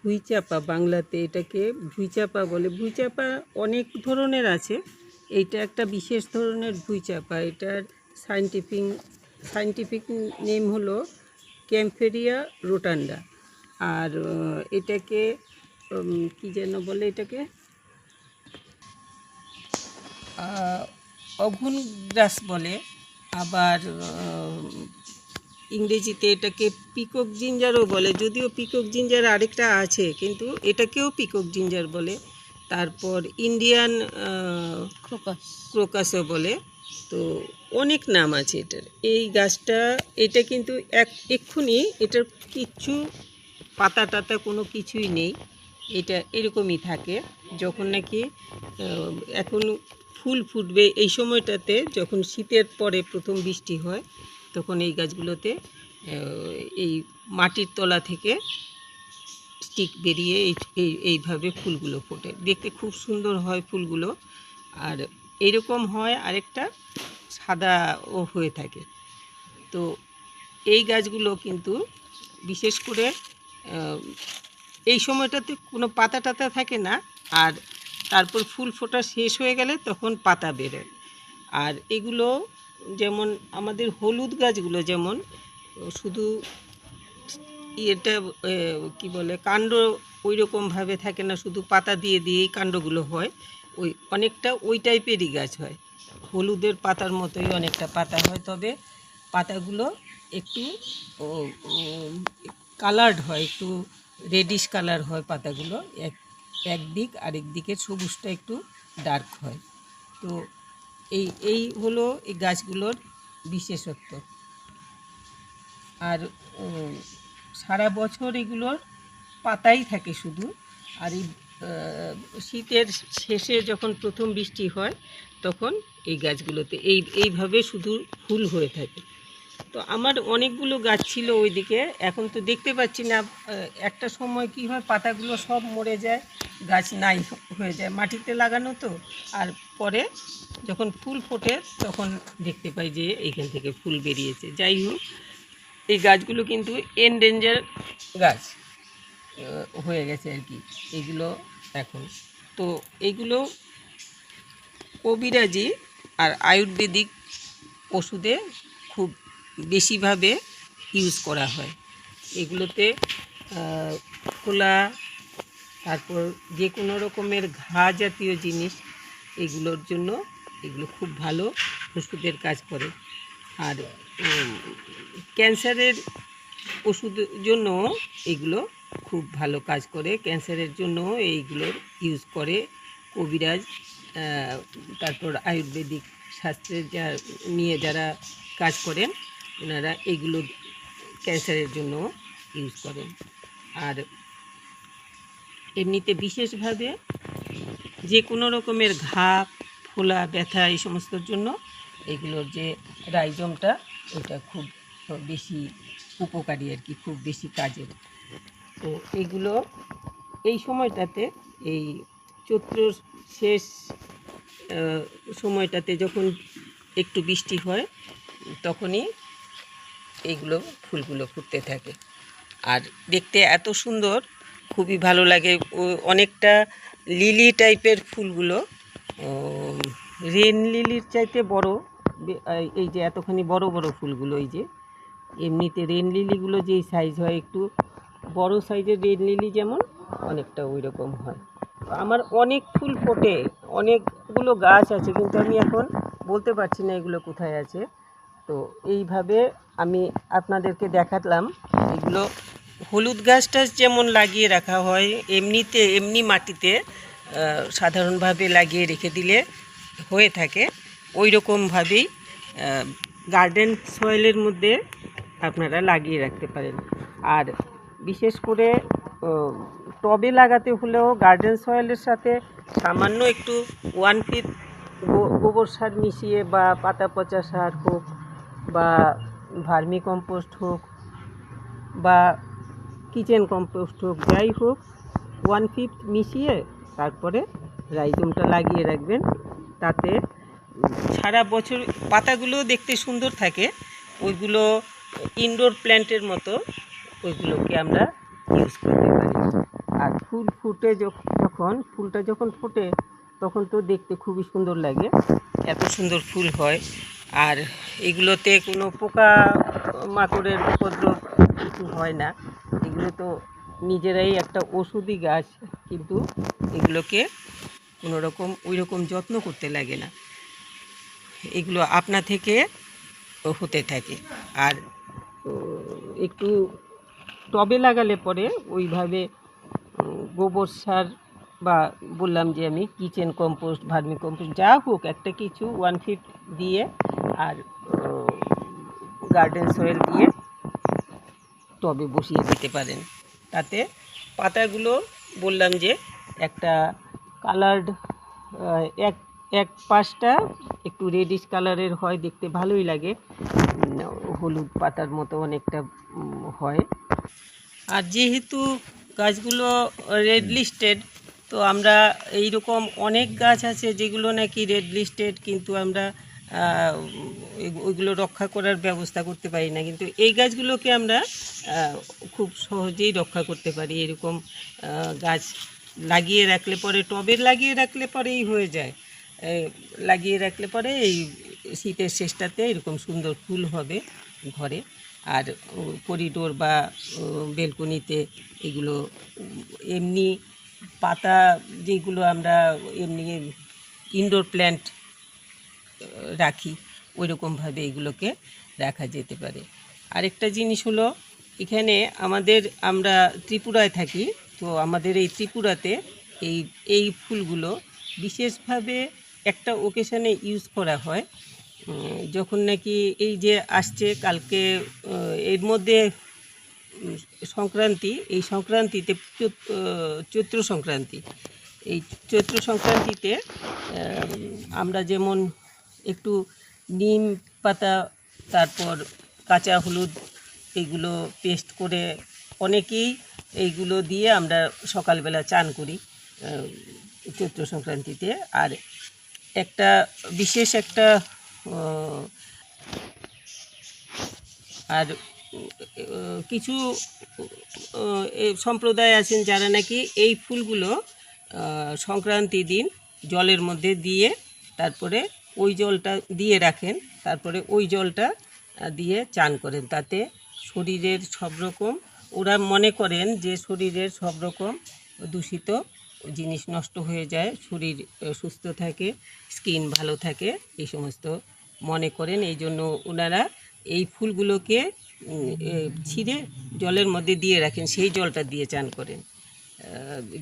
ভুইচাপা, বাংলাতে এটাকে ভুইচাপা বলে। ভুইচাপা অনেক ধরনের আছে। এইটা একটা বিশেষ ধরনের ভুইচাপা। এটার সাইন্টিফিক সাইন্টিফিক নেম হলো ক্যাম্পেরিয়া রোটান্ডা। আর এটাকে কি যেন বলে এটাকে? অঘুন গ্রাস বলে। আবার ইংরেজিতে এটাকে পিকক জিঞ্জারও বলে যদিও পিকক জিঞ্জার আরেকটা আছে কিন্তু এটাকেও পিকক জিঞ্জার বলে। তারপর ইন্ডিয়ান ক্রোকাস ক্রোকাসও বলে। তো অনেক নাম আছে এটার। এই গাছটা এটা কিন্তু এক এক্ষুনি এটার কিচ্ছু পাতা টাতা কোনো কিছুই নেই। এটা এরকমই থাকে। যখন নাকি এখন ফুল ফুটবে এই সময়টাতে যখন শীতের পরে প্রথম বৃষ্টি হয় তখন এই গাছগুলোতে এই মাটির তলা থেকে স্টিক বেরিয়ে এই, এই- এইভাবে ফুলগুলো ফোটে। দেখতে খুব সুন্দর হয় ফুলগুলো। আর এইরকম হয় আরেকটা সাদাও হয়ে থাকে। তো এই গাছগুলো কিন্তু বিশেষ করে এই সময়টাতে কোনো পাতা টাতা থাকে না। আর তারপর ফুল ফোটা শেষ হয়ে গেলে তখন পাতা বেরোয়। আর এগুলো যেমন আমাদের হলুদ গাছগুলো যেমন, শুধু এটা কি বলে, কাণ্ড ওই রকমভাবে থাকে না, শুধু পাতা দিয়ে দিয়েই কাণ্ডগুলো হয়। ওই অনেকটা ওই টাইপেরই গাছ হয়। হলুদের পাতার মতোই অনেকটা পাতা হয়, তবে পাতাগুলো একটু কালার্ড হয়, একটু রেডিশ কালার হয় পাতাগুলো। এক একদিক আরেক দিকের সবুজটা একটু ডার্ক হয়। তো এই এই হলো এই গাছগুলোর বিশেষত্ব। আর সারা বছর এগুলোর পাতাই থাকে শুধু। আর এই শীতের শেষে যখন প্রথম বৃষ্টি হয়, তখন এই গাছগুলোতে এই, এইভাবে শুধু ফুল হয়ে থাকে। তো আমার অনেকগুলো গাছ ছিল ওইদিকে। এখন তো দেখতে পাচ্ছি না একটা সময় কি হয়, পাতাগুলো সব মরে যায়, গাছ নাই হয়ে যায়। মাটিতে লাগানো তো, আর পরে যখন ফুল ফোটে তখন দেখতে পাই যে এইখান থেকে ফুল বেরিয়েছে। যাই হোক, এই গাছগুলো কিন্তু এনডেঞ্জার গাছ হয়ে গেছে আর কি। এগুলো এখন, তো এইগুলো কবিরাজি আর আয়ুর্বেদিক ওষুধে খুব বেশিভাবে ইউজ করা হয়। এগুলোতে খোলা, তারপর যে কোনো রকমের ঘা জাতীয় জিনিস, এগুলোর জন্য এগুলো খুব ভালো ওষুধের কাজ করে। আর ক্যান্সারের ওষুধের জন্য এগুলো খুব ভালো কাজ করে। ক্যান্সারের জন্য এইগুলোর ইউজ করে। কবিরাজ তারপর আয়ুর্বেদিক শাস্ত্রের যা, নিয়ে যারা কাজ করেন ওনারা এগুলো ক্যান্সারের জন্য ইউজ করেন। আর এমনিতে বিশেষভাবে যে কোনো রকমের ঘা, ফোলা, ব্যথা এই সমস্তর জন্য এগুলোর যে রাইজমটা এটা খুব বেশি উপকারী আর কি, খুব বেশি কাজের। তো এগুলো এই সময়টাতে, এই চৈত্র শেষ সময়টাতে যখন একটু বৃষ্টি হয়, তখনই এইগুলো ফুলগুলো ফুটতে থাকে। আর দেখতে এত সুন্দর, খুবই ভালো লাগে। অনেকটা লিলি টাইপের ফুলগুলো। রেন লিলির চাইতে বড় এই- যে এতখানি বড় বড় ফুলগুলো, এই যে, এমনিতে রেন লিলিগুলো যেই সাইজ হয়, একটু বড় সাইজের রেন লিলি যেমন, অনেকটা ওই রকম হয় আমার অনেক ফুল ফোটে, অনেকগুলো গাছ আছে, কিন্তু আমি এখন বলতে পারছি না এগুলো কোথায় আছে। তো এইভাবে আমি আপনাদেরকে দেখালাম এগুলো হলুদ গাছটা যেমন লাগিয়ে রাখা হয়, এমনিতে, এমনি মাটিতে সাধারণভাবে লাগিয়ে রেখে দিলে হয়ে থাকে। ওই রকমভাবেই গার্ডেন সয়েলের মধ্যে আপনারা লাগিয়ে রাখতে পারেন। আর বিশেষ করে টবে লাগাতে হলেও গার্ডেন সয়েলের সাথে সামান্য একটু ওয়ান ফিট গোবর সার মিশিয়ে বা পাতা পচা সার হোক বা ভার্মি কম্পোস্ট হোক বা কিচেন কম্পোস্ট হোক, যাই হোক ওয়ান ফিফথ মিশিয়ে তারপরে রাইজমটা লাগিয়ে রাখবেন। তাতে সারা বছর পাতাগুলো দেখতে সুন্দর থাকে। ওইগুলো ইনডোর প্ল্যান্টের মতো ওইগুলোকে আমরা ইউজ করতে পারি। আর ফুল ফুটে যখন, ফুলটা যখন ফোটে, তখন তো দেখতে খুবই সুন্দর লাগে। এত সুন্দর ফুল হয়। আর এগুলোতে কোনো পোকা মাকড়ের উপদ্রব কিছু হয় না। এগুলো তো নিজেরাই একটা ওষুধি গাছ, কিন্তু এগুলোকে কোনো রকম, ওই রকম যত্ন করতে লাগে না। এগুলো আপনা থেকে হতে থাকে। আর একটু টবে লাগালে পরে ওইভাবে গোবর সার বা বললাম যে আমি কিচেন কম্পোস্ট, ভার্মি কম্পোস্ট, যা হোক একটা কিছু ওয়ান ফিট দিয়ে আর গার্ডেন সয়েল দিয়ে টবে বসিয়ে দিতে পারেন। তাতে পাতাগুলো বললাম যে একটা কালার্ড এক এক পাশটা একটু রেডিশ কালারের হয়, দেখতে ভালোই লাগে। হলুদ পাতার মতো অনেকটা হয়। আর যেহেতু গাছগুলো রেড লিস্টেড তো আমরা এই রকম অনেক গাছ আছে যেগুলো নাকি রেড লিস্টেড কিন্তু আমরা ওইগুলো রক্ষা করার ব্যবস্থা করতে পারি না। কিন্তু এই গাছগুলোকে আমরা খুব সহজেই রক্ষা করতে পারি। এরকম গাছ লাগিয়ে রাখলে পরে টবে লাগিয়ে রাখলে পরেই হয়ে যায়। লাগিয়ে রাখলে পরে এই শীতের শেষটাতে এরকম সুন্দর ফুল হবে ঘরে। আর করিডোর বা বেলকনিতে এগুলো, এমনি পাতা যেগুলো আমরা, এমনি ইনডোর প্ল্যান্ট রাখি ওই রকমভাবে এগুলোকে রাখা যেতে পারে। আরেকটা জিনিস হলো, এখানে আমাদের আমরা ত্রিপুরায় থাকি, তো আমাদের এই ত্রিপুরাতে এই এই ফুলগুলো বিশেষভাবে একটা ওকেশনে ইউজ করা হয়। যখন নাকি এই যে আসছে, কালকে এর মধ্যে সংক্রান্তি, এই সংক্রান্তিতে চৈত- চৈত্র সংক্রান্তি, এই চৈত্র সংক্রান্তিতে আমরা যেমন একটু নিম পাতা, তারপর কাঁচা হলুদ এইগুলো পেস্ট করে অনেকেই এইগুলো দিয়ে আমরা সকালবেলা চান করি চৈত্র সংক্রান্তিতে। আর একটা বিশেষ একটা আর কিছু সম্প্রদায় আছেন যারা নাকি এই ফুলগুলো সংক্রান্তি দিন জলের মধ্যে দিয়ে তারপরে ওই জলটা দিয়ে রাখেন, তারপরে ওই জলটা দিয়ে চান করেন। তাতে শরীরের সব রকম, ওরা মনে করেন যে শরীরের সব রকম দূষিত জিনিস নষ্ট হয়ে যায়, শরীর সুস্থ থাকে, স্কিন ভালো থাকে, এই সমস্ত মনে করেন। এই জন্য ওনারা এই ফুলগুলোকে ছিঁড়ে জলের মধ্যে দিয়ে রাখেন, সেই জলটা দিয়ে চান করেন।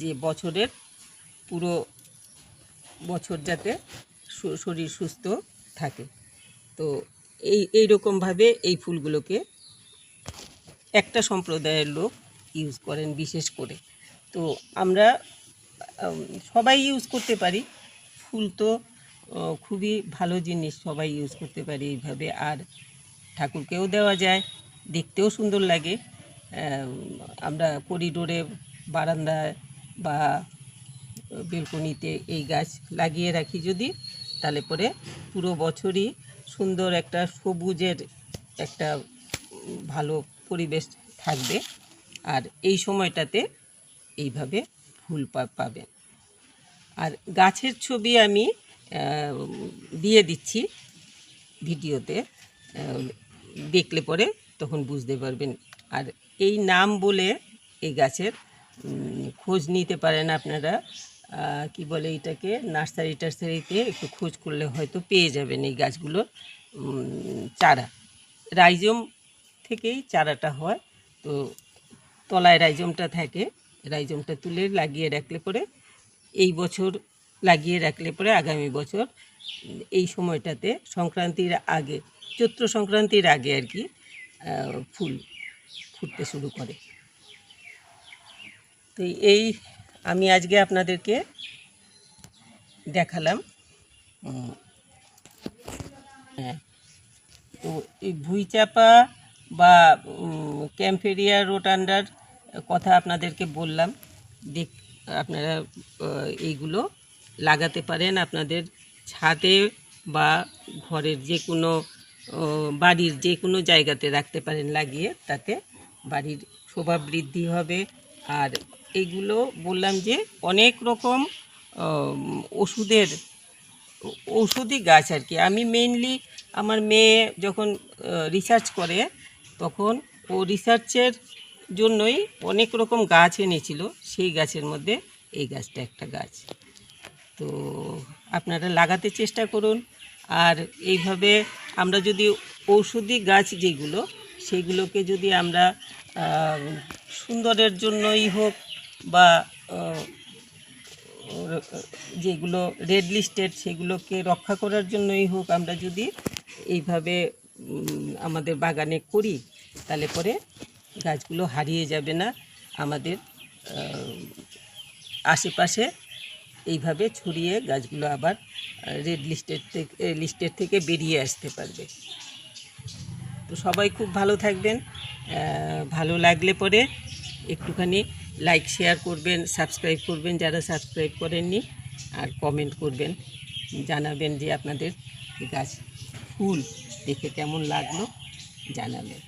যে বছরের পুরো বছর যাতে শরীর সুস্থ থাকে। তো এই এই রকমভাবে এই ফুলগুলোকে একটা সম্প্রদায়ের লোক ইউজ করেন বিশেষ করে। তো আমরা সবাই ইউজ করতে পারি। ফুল তো খুবই ভালো জিনিস সবাই ইউজ করতে পারি এইভাবে। আর ঠাকুরকেও দেওয়া যায়, দেখতেও সুন্দর লাগে। আমরা করিডোরে বারান্দায় বা বেলকনিতে এই গাছ লাগিয়ে রাখি যদি। তাহলে পরে পুরো বছরই সুন্দর একটা সবুজের একটা ভালো পরিবেশ থাকবে। আর এই সময়টাতে এইভাবে ফুল পাবেন। আর গাছের ছবি আমি দিয়ে দিচ্ছি ভিডিওতে দেখলে পরে তখন বুঝতে পারবেন। আর এই নাম বলে এই গাছের খোঁজ নিতে পারেন আপনারা। কি বলে এটাকে? নার্সারি টার্সারিতে একটু খোঁজ করলে হয়তো পেয়ে যাবেন এই গাছগুলোর চারা। রাইজম থেকেই চারাটা হয়। তো তলায় রাইজমটা থাকে। রাইজমটা তুলে লাগিয়ে রাখলে পরে এই বছর লাগিয়ে রাখলে পরে আগামী বছর এই সময়টাতে সংক্রান্তির আগে, চৈত্র সংক্রান্তির আগে আর কি ফুল ফুটতে শুরু করে। তো এই আমি আজকে আপনাদেরকে দেখালাম। হ্যাঁ। তো এই ভুইচাপা বা ক্যাম্পেরিয়া, রোটান্ডার কথা আপনাদেরকে বললাম। দেখ, আপনারা এইগুলো লাগাতে পারেন আপনাদের ছাদে বা ঘরের যে কোনো বাড়ির যে কোনো জায়গাতে রাখতে পারেন লাগিয়ে। তাতে বাড়ির শোভা বৃদ্ধি হবে আর এইগুলো বললাম যে অনেক রকম ওষুধের ঔষধি গাছ আর কি। আমি মেইনলি আমার মেয়ে যখন রিসার্চ করে, তখন ও রিসার্চের জন্যই অনেক রকম গাছ এনেছিল। সেই গাছের মধ্যে এই গাছটা একটা গাছ। তো আপনারা লাগাতে চেষ্টা করুন। আর এইভাবে আমরা যদি ঔষধি গাছ যেগুলো, সেগুলোকে যদি আমরা সুন্দরের জন্যই হোক বা যেগুলো রেড লিস্টেড সেগুলোকে রক্ষা করার জন্যই হোক আমরা যদি এইভাবে আমাদের বাগানে করি, তাহলে পরে গাছগুলো হারিয়ে যাবে না। আমাদের আশেপাশে এইভাবে ছড়িয়ে গাছগুলো আবার রেড লিস্টের থেকে লিস্টের থেকে বেরিয়ে আসতে পারবে। তো সবাই খুব ভালো থাকবেন। ভালো লাগলে পরে একটুখানি লাইক শেয়ার করবেন সাবস্ক্রাইব করবেন যারা সাবস্ক্রাইব করেননি, আর কমেন্ট করবেন, জানাবেন যে আপনাদের গাছ ফুল দেখে কেমন লাগল, জানাবেন।